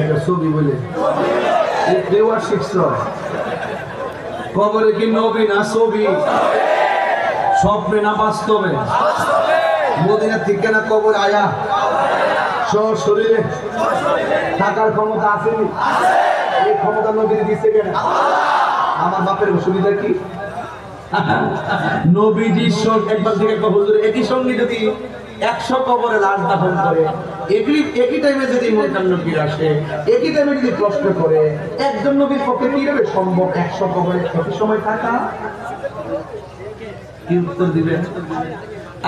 এটা ছবি বলে। কবরে কি নবী না ছবি? স্বপ্নে না বাস্তবে? মদিনা থেকে না কবর আয়া? সব শরীরে থাকার ক্ষমতা আছে? এই ক্ষমতা নবী দিচ্ছে কেন? আমার বাপের অসুবিধা কি? নবীজির একবার থেকে হুজুর একই সঙ্গে যদি একশো কবরে লাশ দাফন করে। একই একই টাইমে যদি মন্ত্রান নবীর আসে, একই টাইমে যদি প্রশ্ন করে, একজন নবীর পক্ষে কীভাবে সম্ভব একশো কবরে একই সময় থাকা? কি উত্তর দিবেন?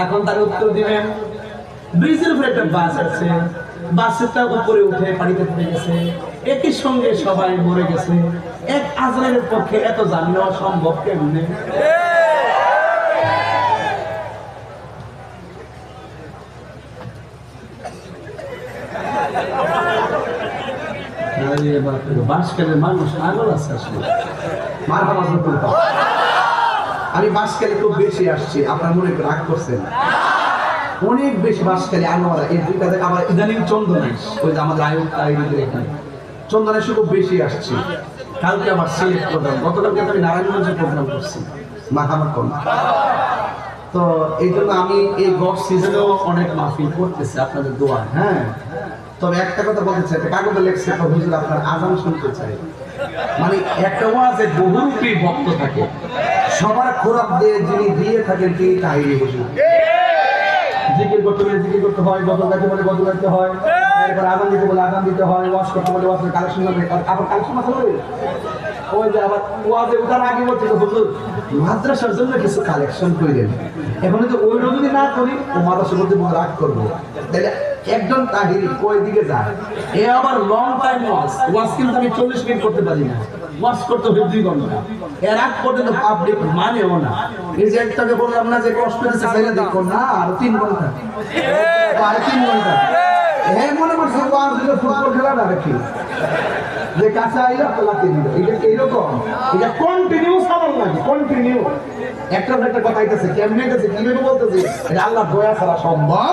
এখন তার উত্তর দিবেন, ব্রিজের উপরে একটা বাস আছে। বাসেরটা উপরে উঠে পড়ে গেছে। একই সঙ্গে সবাই মরে গেছে। এক আজরাইলের পক্ষে এত জান নেওয়া সম্ভব কেমনে? আরে বাপরে, বাঁশখালীর মানুষ আগল আছে আসলে। মার হামাজ আমি বাঁশখালী খুব বেশি আসছি আপনার মনে রাগ করছেন। অনেক বেশি বাঁশখালী আনোয়ারা এই দুইটা থেকে আবার ইদানিং চন্দনাইশ ওই যে আমাদের আয়ুক আয়ুর্বেদের এখানে। চন্দনাইশে খুব বেশি আসছি। কালকে আমার সিলেক্ট প্রোগ্রাম গতকালকে আমি নারায়ণগঞ্জে প্রোগ্রাম করছি। মাখামার কম তো এই জন্য আমি এই গড সিজনেও অনেক মাহফিল করতেছি আপনাদের দোয়া হ্যাঁ। তবে একটা কথা বলতে চাই কাগজে লেখছে হুজুর আপনার আজান শুনতে চাই। মানে একটা ওয়াজে বহুরূপী ভক্ত থাকে। সবার খোরাক দিয়ে যিনি দিয়ে থাকেন, তিনি কাহিনী হুজুর। জিকির করতে জিকির করতে হয় গাইতে বলে গাইতে হয়, এরপর দিতে বলে দিতে হয় ওয়াশ করতে বলে কালেকশন আবার কালেকশন ধরে ওই যে আবার ওয়াজে আগে বলছে হুজুর, মাদ্রাসার জন্য কিছু কালেকশন করে দেন এখন তো ওই যদি না করি, ও মাদ্রাসা করতে বলে রাগ করব। তাহলে একজন তাহিরি কই দিকে যায়? এ আবার লং টাইম ওয়াজ ওয়াজ কিন্তু আমি চল্লিশ মিনিট করতে পারি না। ওয়াজ করতে হবে দুই ঘণ্টা। এর আগ পর্যন্ত পাবলিক মানেও না। একটাকে বললাম না যে কষ্ট দিচ্ছে সেটা দেখো না, আর তিন ঘণ্টা। আর তিন ঘণ্টা। হ্যাঁ মনে করছে ওয়াজ দিলে ফুটবল খেলা না দেখি যে কাছে আইলে লাথি দিল। এটা এরকম? এটা কন্টিনিউ সামান লাগে কন্টিনিউ একটা একটা কথা আইতেছে, কেমনে আইতেছে, কীভাবে বলতেছে? এটা আল্লাহ দয়া ছাড়া সম্ভব।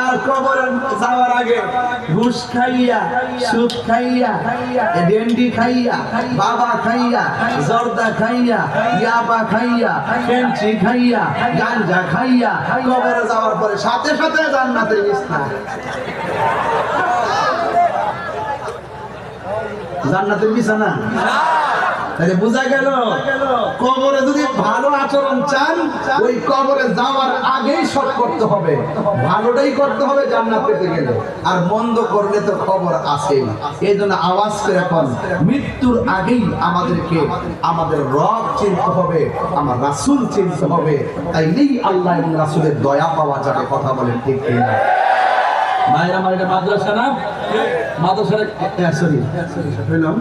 আর কবরে যাওয়ার আগে ডেন্ডি খাইয়া, বাবা খাইয়া, জর্দা খাইয়া, ইয়াবা খাইয়া পেন্সি খাইয়া, গাঞ্জা খাইয়া, কবরে যাওয়ার পরে সাথে সাথে জান্নাতের বিছনা জান্নাতের বিছানা? তাহলে বোঝা গেল। কবরে যদি ভালো আচরণ চান, ওই কবরে যাওয়ার আগেই সব করতে হবে। ভালোটাই করতে হবে, জান্নাত পেতে গেলে। আর মন্দ করলে তো খবর আছে এই জন্য আওয়াজ করে এখন, মৃত্যুর আগেই আমাদেরকে আমাদের রব চিনতে হবে, আমার রাসূল চিনতে হবে। তাই তাইলেই আল্লাহ এবং রাসুলের দয়া পাওয়া যাবে, কথা বলেন ঠিক কিনা? মায়েরা মায়েরা মাদ্রাসা না? মাদ্রাসা সরি হইলাম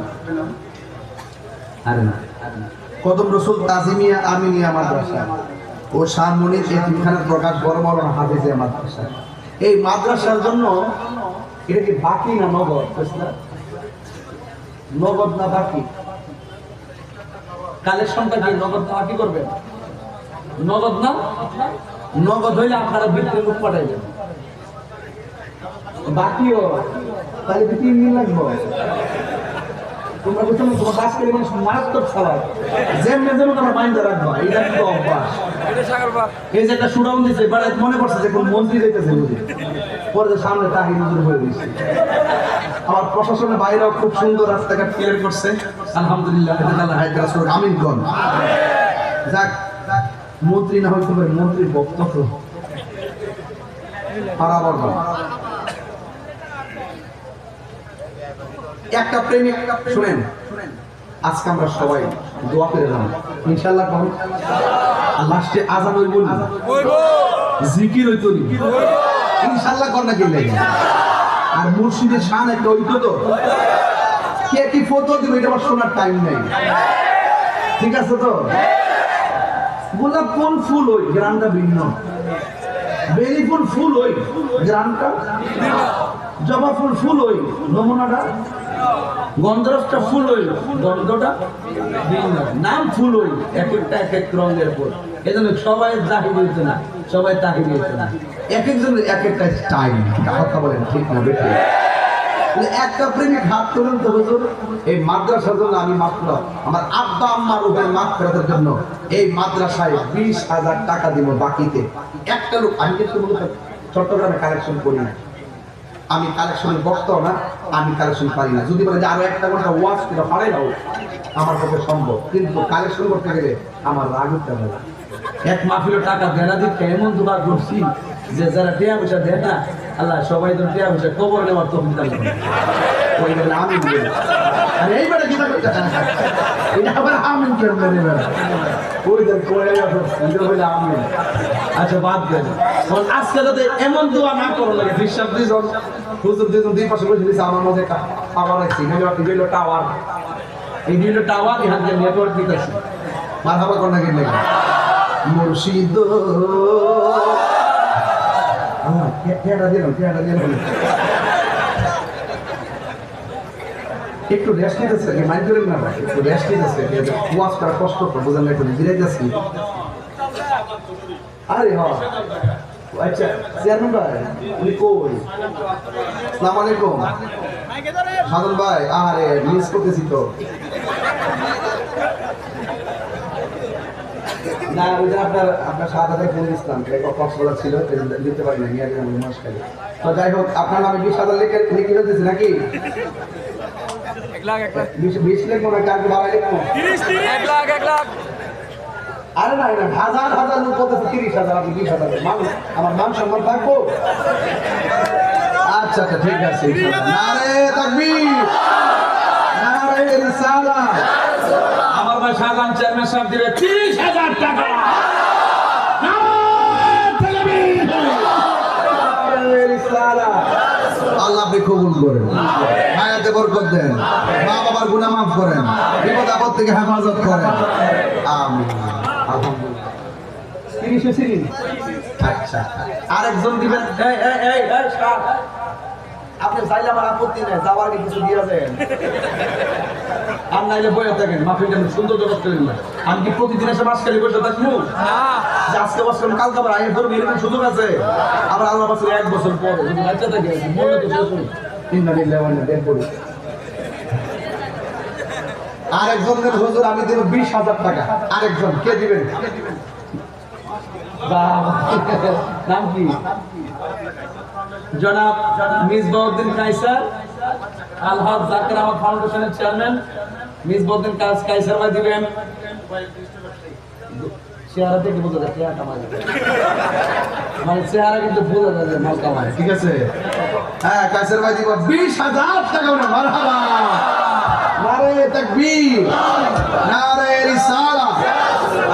কদম রসুল তাজিমিয়া আমিনিয়া মাদ্রাসা। ও শাহ মনির এতিমখানার প্রকাশ বড় বড় হাফিজে মাদ্রাসা। এই মাদ্রাসার জন্য এটা কি বাকি না নগদ? নগদ না বাকি? কালেকশনটা কি নগদ না বাকি করবেন নগদ না? নগদ হইলে আপনারা বৃত্তির মুখ পাঠাইবেন বাকিও? তাহলে তিন দিন লাগবে? তোমরা বুঝছ না তোমার কাজ করে মানুষ মারাত্মক যেমনি যেমন তোমার মাইন্ডে রাখবা এটা কিন্তু অভ্যাস। এই যে একটা সুরাউন দিছে বেড়াই মনে করছে যে কোন মন্ত্রী যাইতেছে বুঝি পরে যে সামনে তাহি নজর হয়ে দিচ্ছে আমার প্রশাসনের বাইরেও খুব সুন্দর রাস্তাঘাট ক্লিয়ার করছে। আলহামদুলিল্লাহ হায়দ্রাস আমিনগণ যাক মন্ত্রী না হইতে পারে মন্ত্রীর বক্তব্য। পারাবার একটা প্রেমিক, শুনেন। আজকে আমরা সবাই দোয়া করে যাব। কখন? আর লাস্টে আজান ওই বলি জিকির ওই তলি ইনশাল্লাহ কর না লাগে? আর মুর্শিদের শান একটা ঐক্য তো? কে কি ফটো দিবে, এটা আমার শোনার টাইম নেই। ঠিক আছে তো? গোলাপ কোন ফুল ওই, গ্রামটা ভিন্ন। বেলি ফুল ফুল ওই, গ্রামটা জবা ফুল ফুল ওই, নমুনাটা? গন্ধরসটা ফুল হইল। গন্ধটা নাম ফুল হইল। এক একটা এক এক রঙের ফুল। এজন্য সবাই দাহি দিয়েছে না, সবাই তাহি দিয়েছে না। এক একজনের এক একটা স্টাইল। কথা বলেন, ঠিক না বেশি একটা প্রেমিক হাত তুলুন তো হুজুর। এই মাদ্রাসার জন্য আমি মাত্র আমার আব্বা আম্মার উপরে মাফ করার জন্য এই মাদ্রাসায় বিশ হাজার টাকা দিব বাকিতে। একটা লোক, আমি কিন্তু চট্টগ্রামে কালেকশন করি না। আমি কালেকশনের বক্তাও না, আমি কালেকশন পারি না। যদি বলে যে আরও একটা ঘণ্টা ওয়াশ করে পারে নাও আমার পক্ষে সম্ভব। কিন্তু কালেকশন করতে গেলে আমার রাগ উঠতে হবে এক মাহফিলের টাকা দেনা দিতে এমন দুবার ঘুরছি যে যারা টিয়া পয়সা দেয় না, আল্লাহ সবাই তো টিয়া পয়সা কবর নেওয়ার তো বিধান করে। ওই বলে আমি বলি। আর করতে এটা আবার আমিন করবে না এবার। ওই দেখ কয়ে এটা বলে আমিন। আচ্ছা বাদ দেন আজকে যাতে এমন দোয়া না করো লাগে বিশ্বাস দুইজন হুজুর দুইজন দুই পাশে বসে দিয়েছে আমার মাঝে টাওয়ার আছে এই হলো টাওয়ার এই হলো টাওয়ার এখান থেকে নেটওয়ার্ক দিতেছে মার হাবা কর না মুর্শিদ আমার পেয়ারা দিলাম পেয়ারা দিলাম একটু রেস্ট নিতেছে মাইন্ড করেন না ভাই একটু রেস্ট নিতেছে ওয়াজ করা কষ্ট তো বোঝান না একটু জিরাই যাচ্ছি আরে হ আচ্ছা চেয়ারম্যান ভাই উনি কই? আলাইকুম। সাধন ভাই আরে মিস করতেছি তো। না, ওই আপনার আপনার সাত হাজার ফোন দিচ্ছিলাম কক্সবাজার ছিল দিতে পারি না মাস খালি। তো যাই হোক, আপনার নামে বিশ হাজার লিখে লিখে ফেলতেছি নাকি? এক লাখ এক লাখ। বিশ বাড়াই এক লাখ এক লাখ। আরে না হাজার হাজার লোক বলতেছে তিরিশ হাজার আপনি বিশ হাজার। মানুষ আমার মান সম্মান থাকব? আচ্ছা আচ্ছা ঠিক আছে নারে তাকবীর। নারে রিসালাত। আমার ভাই শাহজাহান চেয়ারম্যান সাহেব দিবে তিরিশ হাজার টাকা। আল্লাহ আপনি কবুল করেন। হায়াতে বরকত দেন। মা বাবার গুনাহ মাফ করেন। বিপদ আপদ থেকে হেফাজত করেন। আমিন। আচ্ছা। আরেকজন দিবেন। আপনি চাইলে আমার আপত্তি নেই যাওয়ার আগে কিছু দিয়ে দেন। আর নাইলে বয়ে থাকেন মাফিটা সুন্দর জগৎ করেন না আমি কি প্রতিদিন এসে মাস খালি বসে থাকব? যে আজকে বছর কালকে আবার আয় করবি এরকম সুযোগ আছে? আবার আল্লাহ বছর এক বছর পরে যদি বাচ্চা থাকে মনে তো আমি দেব বিশ হাজার টাকা। আরেকজন, কে দিবেন? নাম কি? জনাব কাইসার জাকির আহমদ ফাউন্ডেশনের চেয়ারম্যান। কাজ কাইসার ভাই দিবেন। চেহারা বোঝা যায় মানে চেহারা কিন্তু বোঝা যায় মাল কামাই ঠিক আছে। হ্যাঁ কাইসার ভাই দিব। বিশ হাজার টাকা করে মারহাবা। নারে তাকবীর নারে রিসালা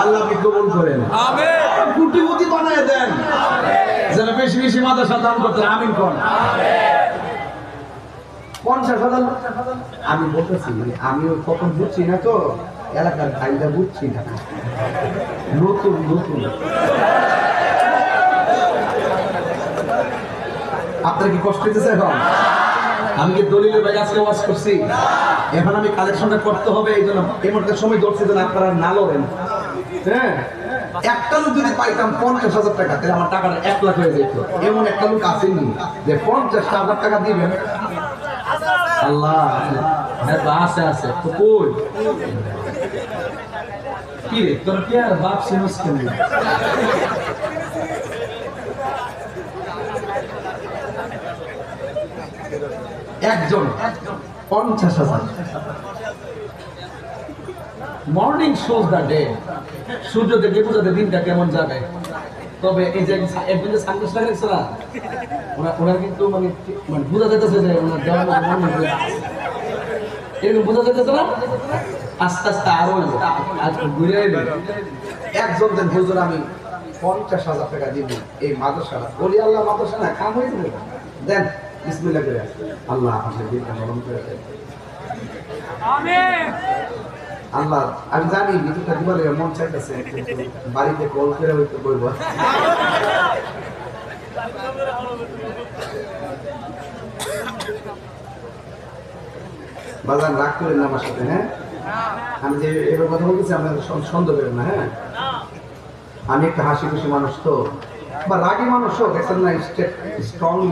আল্লাহ আপনি কবুল করেন। আমিন। কোটি কোটি বানায় দেন। যেন বেশি বেশি মাদ্রাসা দান করতে আমিন কোন। পঞ্চাশ হাজার আমি বলতেছি মানে আমিও কখন বুঝছি না তো এলাকার ভাইরা বুঝছি না। নতুন নতুন। আপনার কি কষ্ট হইতেছে এখন? আমি কি দলিলের ভাই আজকে ওয়াজ করছি? এখন আমি কালেকশনটা করতে হবে, এই জন্য এই মুহূর্তে সময় ধরছি যেন আপনারা না লড়েন। হ্যাঁ? একটা লোক যদি পাইতাম পঞ্চাশ হাজার টাকা, তাহলে আমার টাকাটা এক লাখ হয়ে যেত। এমন একটা লোক আসেনি যে পঞ্চাশ হাজার টাকা দিবেন। আল্লাহ হ্যাঁ আছে আছে। কই? কি রে, তোর কি আর বাপ সিনোস কেন? একজন পঞ্চাশ হাজার। মর্নিং শোজ দ্য ডে সূর্য দেখে বোঝাতে দিনটা কেমন যাবে। তবে এই যে একজন সানগ্লাস লাগাইছে না, ওনার ওনার কিন্তু মানে মানে বোঝা যেতেছে যে ওনার দেওয়ার মনে এরকম বোঝা যেতেছে না? আস্তে আস্তে আরও ঘুরে একজন দেন হুজুর, আমি পঞ্চাশ হাজার টাকা দিব এই মাদ্রাসা বলি, আল্লাহ মাদ্রাসা না কাম হয়ে দেন করে আল্লাহ আমাদের দিনটা নরম করে দেন আমিন। আল্লাহ আমি জানি ভিতরটা দিবালে মন চাইতেছে বাড়িতে কল করে হয়তো বলব। বাজার রাগ করেন না আমার সাথে হ্যাঁ? আমি যে এবার কথা বলতেছি আপনার সন্দেহ করেন না হ্যাঁ? আমি একটা হাসি খুশি মানুষ তো বা রাগী হোক দেখছেন না স্ট্রংলি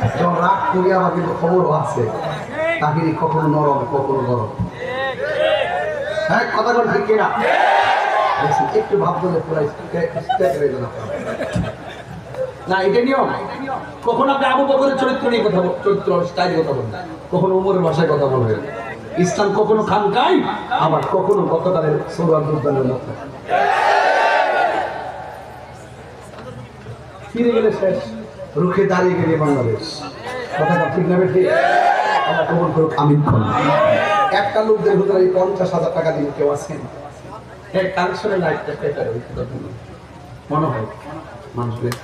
যখন রাগ আমার কিন্তু খবরও আছে কখনো নরম, কখনো গরম? হ্যাঁ কথা বল ঠিক কিনা একটু। না, এটা নিয়ম। কখন আপনি আবু বকরের চরিত্র নিয়ে কথা চরিত্র স্টাইল কথা কখনো উমরের ভাষায় কথা বলবেন ইসলাম কখনো খান খানকাই আবার কখনো গতকালের সৌরভ উদ্যানের মতো। ফিরে গেলে শেষ। রুখে দাঁড়িয়ে গেলে বাংলাদেশ। কথাটা ঠিক না ঠিক আমরা কবল করুক খান একটা লোকদের ভিতরে এই পঞ্চাশ হাজার টাকা দিয়ে কেউ আছেন কানেকশনের লাইটটা পেটার মনে হয় মানুষের